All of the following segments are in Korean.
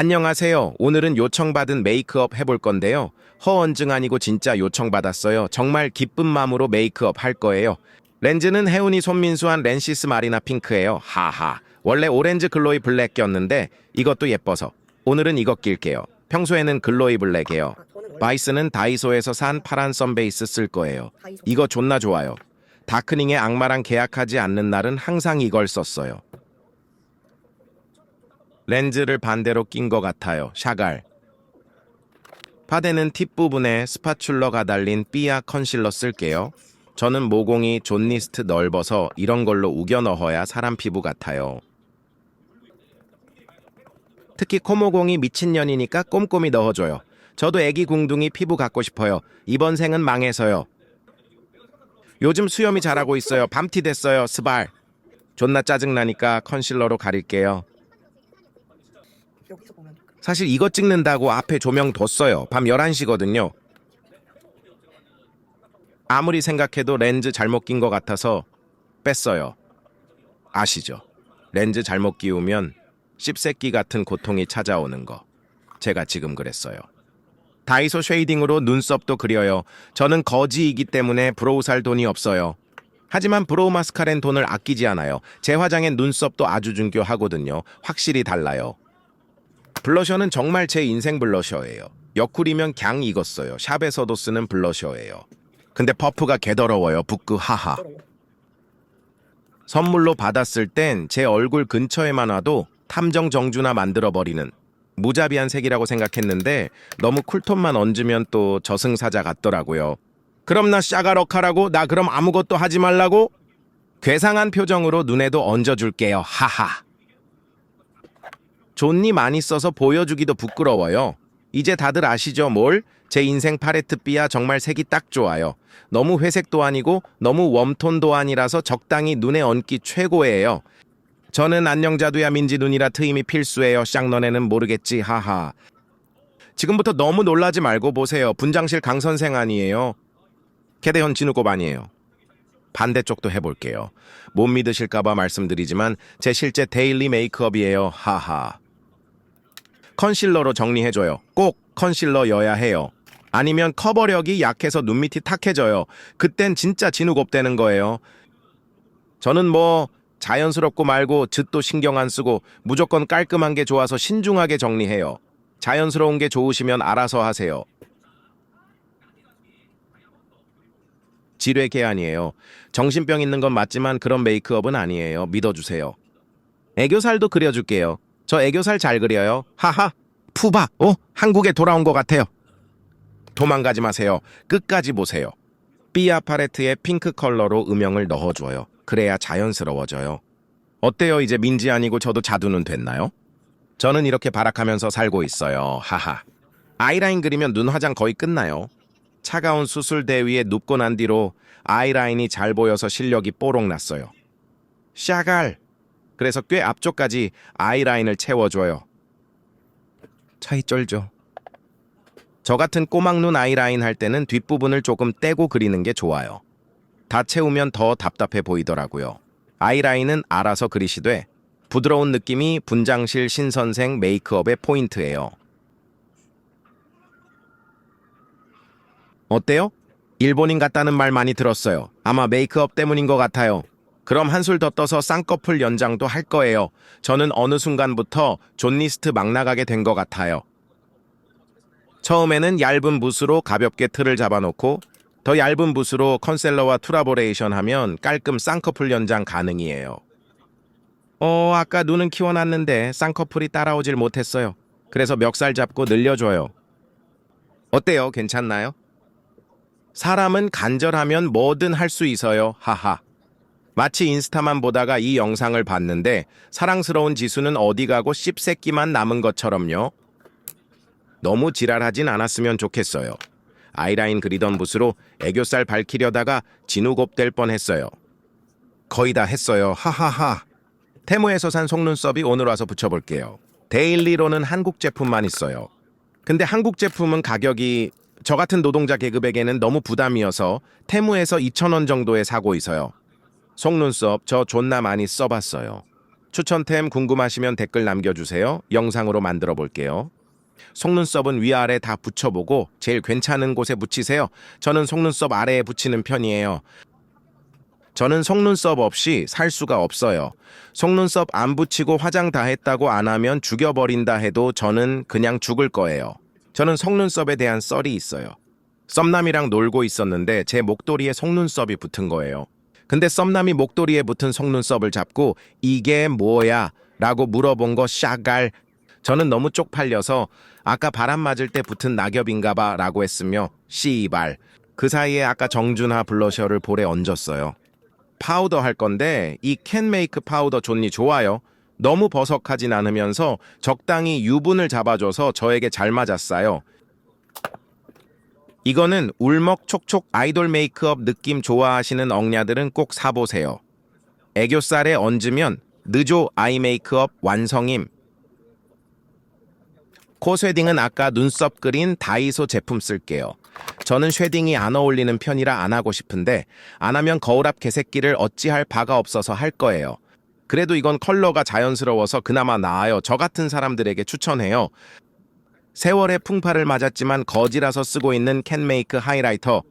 안녕하세요. 오늘은 요청받은 메이크업 해볼 건데요. 허언증 아니고 진짜 요청받았어요. 정말 기쁜 마음으로 메이크업 할 거예요. 렌즈는 혜운이 손민수한 렌시스 마리나 핑크예요. 하하. 원래 오렌지 글로이 블랙 꼈는데 이것도 예뻐서 오늘은 이거 낄게요. 평소에는 글로이 블랙이에요. 바이스는 다이소에서 산 파란 썬베이스 쓸 거예요. 이거 존나 좋아요. 다크닝에 악마랑 계약하지 않는 날은 항상 이걸 썼어요. 렌즈를 반대로 낀 것 같아요. 샤갈. 파데는 팁 부분에 스파츌러가 달린 삐아 컨실러 쓸게요. 저는 모공이 존니스트 넓어서 이런 걸로 우겨 넣어야 사람 피부 같아요. 특히 코모공이 미친년이니까 꼼꼼히 넣어줘요. 저도 애기 궁둥이 피부 갖고 싶어요. 이번 생은 망해서요. 요즘 수염이 자라고 있어요. 밤티 됐어요. 스발. 존나 짜증나니까 컨실러로 가릴게요. 여기서 보면 그 사실 이거 찍는다고 앞에 조명 뒀어요. 밤 11시거든요. 아무리 생각해도 렌즈 잘못 낀 것 같아서 뺐어요. 아시죠? 렌즈 잘못 끼우면 씹새끼 같은 고통이 찾아오는 거. 제가 지금 그랬어요. 다이소 쉐이딩으로 눈썹도 그려요. 저는 거지이기 때문에 브로우 살 돈이 없어요. 하지만 브로우 마스카렌 돈을 아끼지 않아요. 제 화장엔 눈썹도 아주 중요하거든요. 확실히 달라요. 블러셔는 정말 제 인생 블러셔예요. 옆구리면 갱 익었어요. 샵에서도 쓰는 블러셔예요. 근데 퍼프가 개더러워요. 부끄 하하. 선물로 받았을 땐 제 얼굴 근처에만 와도 탐정 정주나 만들어버리는 무자비한 색이라고 생각했는데 너무 쿨톤만 얹으면 또 저승사자 같더라고요. 그럼 나 샤가럭하라고? 나 그럼 아무것도 하지 말라고? 괴상한 표정으로 눈에도 얹어줄게요. 하하. 존니 많이 써서 보여주기도 부끄러워요. 이제 다들 아시죠 뭘? 제 인생 파레트 삐아 정말 색이 딱 좋아요. 너무 회색도 아니고 너무 웜톤도 아니라서 적당히 눈에 얹기 최고예요. 저는 안녕자두야 민지 눈이라 트임이 필수예요. 쌍 너네는 모르겠지 하하. 지금부터 너무 놀라지 말고 보세요. 분장실 강 선생 아니에요. 개대현 진우곱 아니에요. 반대쪽도 해볼게요. 못 믿으실까봐 말씀드리지만 제 실제 데일리 메이크업이에요. 하하. 컨실러로 정리해줘요. 꼭 컨실러여야 해요. 아니면 커버력이 약해서 눈밑이 탁해져요. 그땐 진짜 진우곱 되는 거예요. 저는 뭐 자연스럽고 말고 즙도 신경 안 쓰고 무조건 깔끔한 게 좋아서 신중하게 정리해요. 자연스러운 게 좋으시면 알아서 하세요. 지뢰개 아니에요. 정신병 있는 건 맞지만 그런 메이크업은 아니에요. 믿어주세요. 애교살도 그려줄게요. 저 애교살 잘 그려요. 하하. 푸바. 오, 한국에 돌아온 것 같아요. 도망가지 마세요. 끝까지 보세요. 삐아 파레트의 핑크 컬러로 음영을 넣어줘요. 그래야 자연스러워져요. 어때요? 이제 민지 아니고 저도 자두는 됐나요? 저는 이렇게 발악하면서 살고 있어요. 하하. 아이라인 그리면 눈 화장 거의 끝나요. 차가운 수술 대 위에 눕고 난 뒤로 아이라인이 잘 보여서 실력이 뽀록 났어요. 샤갈. 그래서 꽤 앞쪽까지 아이라인을 채워줘요. 차이 쩔죠. 저 같은 꼬막눈 아이라인 할 때는 뒷부분을 조금 떼고 그리는 게 좋아요. 다 채우면 더 답답해 보이더라고요. 아이라인은 알아서 그리시되 부드러운 느낌이 분장실 신선생 메이크업의 포인트예요. 어때요? 일본인 같다는 말 많이 들었어요. 아마 메이크업 때문인 것 같아요. 그럼 한술 더 떠서 쌍꺼풀 연장도 할 거예요. 저는 어느 순간부터 존리스트 막 나가게 된 것 같아요. 처음에는 얇은 붓으로 가볍게 틀을 잡아놓고 더 얇은 붓으로 컨셀러와 투라보레이션 하면 깔끔 쌍꺼풀 연장 가능이에요. 어, 아까 눈은 키워놨는데 쌍꺼풀이 따라오질 못했어요. 그래서 멱살 잡고 늘려줘요. 어때요? 괜찮나요? 사람은 간절하면 뭐든 할 수 있어요. 하하. 마치 인스타만 보다가 이 영상을 봤는데 사랑스러운 지수는 어디 가고 씹새끼만 남은 것처럼요. 너무 지랄하진 않았으면 좋겠어요. 아이라인 그리던 붓으로 애교살 밝히려다가 진우곱 될 뻔했어요. 거의 다 했어요. 하하하. 테무에서 산 속눈썹이 오늘 와서 붙여볼게요. 데일리로는 한국 제품만 있어요. 근데 한국 제품은 가격이 저 같은 노동자 계급에게는 너무 부담이어서 테무에서 2,000원 정도에 사고 있어요. 속눈썹 저 존나 많이 써봤어요. 추천템 궁금하시면 댓글 남겨주세요. 영상으로 만들어 볼게요. 속눈썹은 위아래 다 붙여보고 제일 괜찮은 곳에 붙이세요. 저는 속눈썹 아래에 붙이는 편이에요. 저는 속눈썹 없이 살 수가 없어요. 속눈썹 안 붙이고 화장 다 했다고 안 하면 죽여버린다 해도 저는 그냥 죽을 거예요. 저는 속눈썹에 대한 썰이 있어요. 썸남이랑 놀고 있었는데 제 목도리에 속눈썹이 붙은 거예요. 근데 썸남이 목도리에 붙은 속눈썹을 잡고 이게 뭐야? 라고 물어본 거 샤갈. 저는 너무 쪽팔려서 아까 바람 맞을 때 붙은 낙엽인가 봐 라고 했으며 씨발. 그 사이에 아까 정준하 블러셔를 볼에 얹었어요. 파우더 할 건데 이 캔메이크 파우더 좋니 좋아요. 너무 버석하진 않으면서 적당히 유분을 잡아줘서 저에게 잘 맞았어요. 이거는 울먹 촉촉 아이돌 메이크업 느낌 좋아하시는 엉냐들은 꼭 사보세요. 애교살에 얹으면 느조 아이 메이크업 완성임. 코 쉐딩은 아까 눈썹 그린 다이소 제품 쓸게요. 저는 쉐딩이 안 어울리는 편이라 안 하고 싶은데 안 하면 거울 앞 개새끼를 어찌할 바가 없어서 할 거예요. 그래도 이건 컬러가 자연스러워서 그나마 나아요. 저 같은 사람들에게 추천해요. 세월의 풍파를 맞았지만 거지라서 쓰고 있는 캔메이크 하이라이터.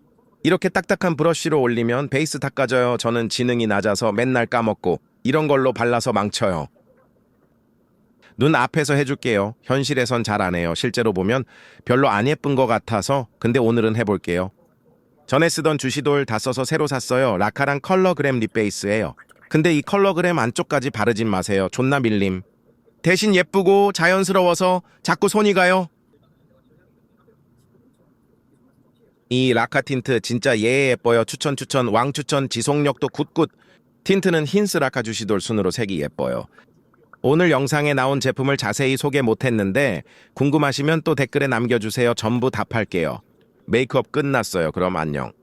이렇게 딱딱한 브러쉬로 올리면 베이스 닦아져요. 저는 지능이 낮아서 맨날 까먹고 이런 걸로 발라서 망쳐요. 눈 앞에서 해줄게요. 현실에선 잘 안 해요. 실제로 보면 별로 안 예쁜 것 같아서 근데 오늘은 해볼게요. 전에 쓰던 주시돌 다 써서 새로 샀어요. 라카랑 컬러그램 립 베이스예요. 근데 이 컬러그램 안쪽까지 바르진 마세요. 존나 밀림. 대신 예쁘고 자연스러워서 자꾸 손이 가요. 이 라카 틴트 진짜 예 예뻐요. 추천 추천 왕 추천 지속력도 굿굿. 틴트는 흰스 라카 주시돌 순으로 색이 예뻐요. 오늘 영상에 나온 제품을 자세히 소개 못했는데 궁금하시면 또 댓글에 남겨주세요. 전부 답할게요. 메이크업 끝났어요. 그럼 안녕.